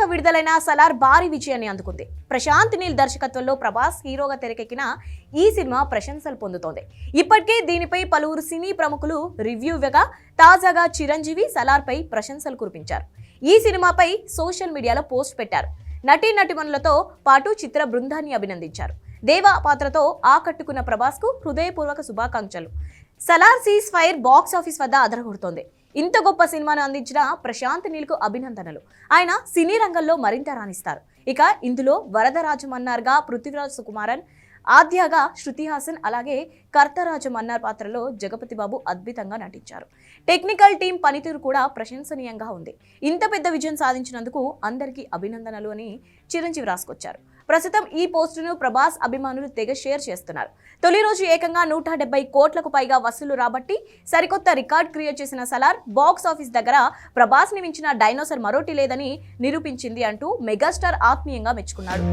తాజాగా విడుదలైన సలార్ భారీ విజయాన్ని అందుకుంది. ప్రశాంత్ నీల్ దర్శకత్వంలో ప్రభాస్ హీరోగా తెరకెక్కిన ఈ సినిమా ప్రశంసలు పొందుతోంది. ఇప్పటికే దీనిపై పలువురు సినీ ప్రముఖులు రివ్యూ ఇవ్వగా తాజాగా చిరంజీవి సలార్పై ప్రశంసలు కురిపించారు. ఈ సినిమాపై సోషల్ మీడియాలో పోస్ట్ పెట్టారు. నటీ నటిమణులతో పాటు చిత్ర బృందాన్ని అభినందించారు. దేవా పాత్రతో ఆకట్టుకున్న ప్రభాస్కు హృదయపూర్వక శుభాకాంక్షలు. Salaar ceasefire box office వద్ద అదరగొడుతోంది ఇంత గొప్ప సినిమాను అందించిన ప్రశాంత్ నీల్కు అభినందనలు. ఆయన సినీ రంగంలో మరింత రాణిస్తారు. ఇక ఇందులో వరదరాజు మన్నార్గా పృథ్వీరాజ్ సుకుమారన్ ఆద్యగా శృతి హాసన్ అలాగే కర్తరాజు మన్నార్ పాత్రలో జగపతి బాబు అద్భుతంగా నటించారు. టెక్నికల్ టీం పనితీరు కూడా ప్రశంసనీయంగా ఉంది. ఇంత పెద్ద విజయం సాధించినందుకు అందరికీ అభినందనలు అని చిరంజీవి రాసుకొచ్చారు. ప్రస్తుతం ఈ పోస్టును ప్రభాస్ అభిమానులు తెగ షేర్ చేస్తున్నారు. తొలి రోజు ఏకంగా నూట డెబ్బై కోట్లకు పైగా వసూలు రాబట్టి సరికొత్త రికార్డ్ క్రియేట్ చేసిన సలార్ బాక్స్ ఆఫీస్ దగ్గర ప్రభాస్ని మించిన డైనోసర్ మరోటి లేదని నిరూపించింది అంటూ మెగాస్టార్ ఆత్మీయంగా మెచ్చుకున్నాడు.